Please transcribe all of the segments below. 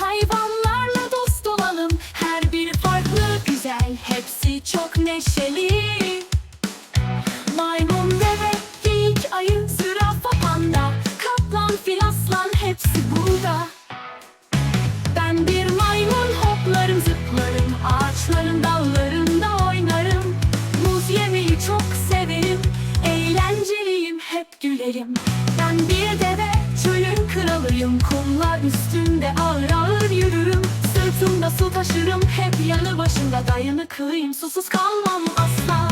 Hayvanlarla dost olalım. Her biri farklı güzel Hepsi çok neşeli. Maymun, deve, geyik, ayı, zürafa, panda Kaplan, fil, aslan hepsi burada. Ben bir maymun hoplarım zıplarım Ağaçların dallarında oynarım. Muz yemeyi çok severim Eğlenceliyim hep gülerim. Ben bir kralıyım Kumlar üstünde ağır ağır yürürüm. Sırtımda su taşırım hep yanı başımda Dayanıklıyım. Susuz kalmam asla.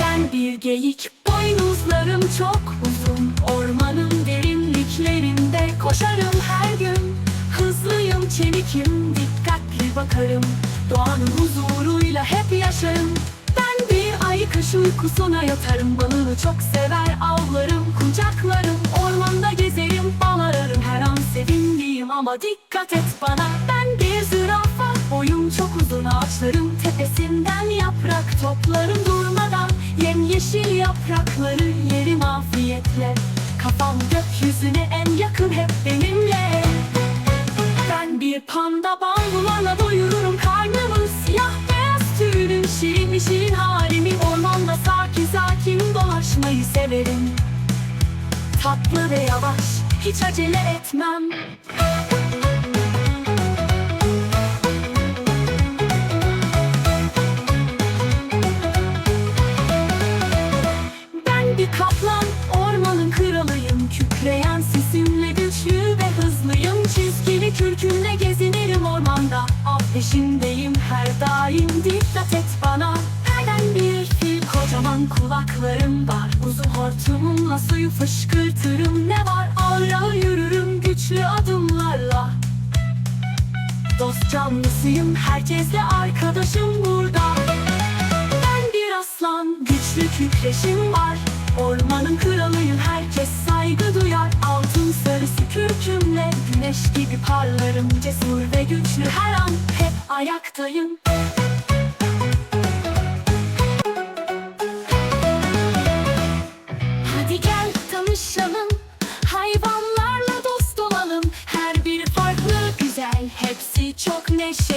Ben bir geyik Boynuzlarım çok uzun. Ormanın derinliklerinde Koşarım her gün. Hızlıyım çevikim Dikkatli bakarım Doğanın huzuruyla hep yaşarım. Ben bir ay kış uykusuna yatarım. Balığı çok sever avlarım Kucaklarım. Ormanda gezerim Bal ararım. Her an sevindiğim Ama dikkat et bana. Ben bir zürafa Boyum çok uzun. Ağaçların tepesinden yaprak toplarım durmadan. Yemyeşil yaprakları yerim afiyetle. Kafam gökyüzüne en yakın hep benimle şirin şirin Ormanda sakin sakin dolaşmayı severim. Tatlı ve yavaş hiç acele etmem peşindeyim her daim dikkat et bana. Nereden bir fil kocaman kulaklarım var. Uzun hortumumla suyu fışkırtırım. Ne var? Ağır yürürüm güçlü adımlarla. Dost canlısıyım herkesle arkadaşım burada. Ben bir aslan, güçlü kükreşim var. Ormanın kralıyım, herkes saygı duyar. Altın sarısı kürkümle güneş gibi parlarım Cesur ve güçlü. Her an hep ayaktayım. Hadi gel tanışalım Hayvanlarla dost olalım. Her biri farklı güzel Hepsi çok neşeli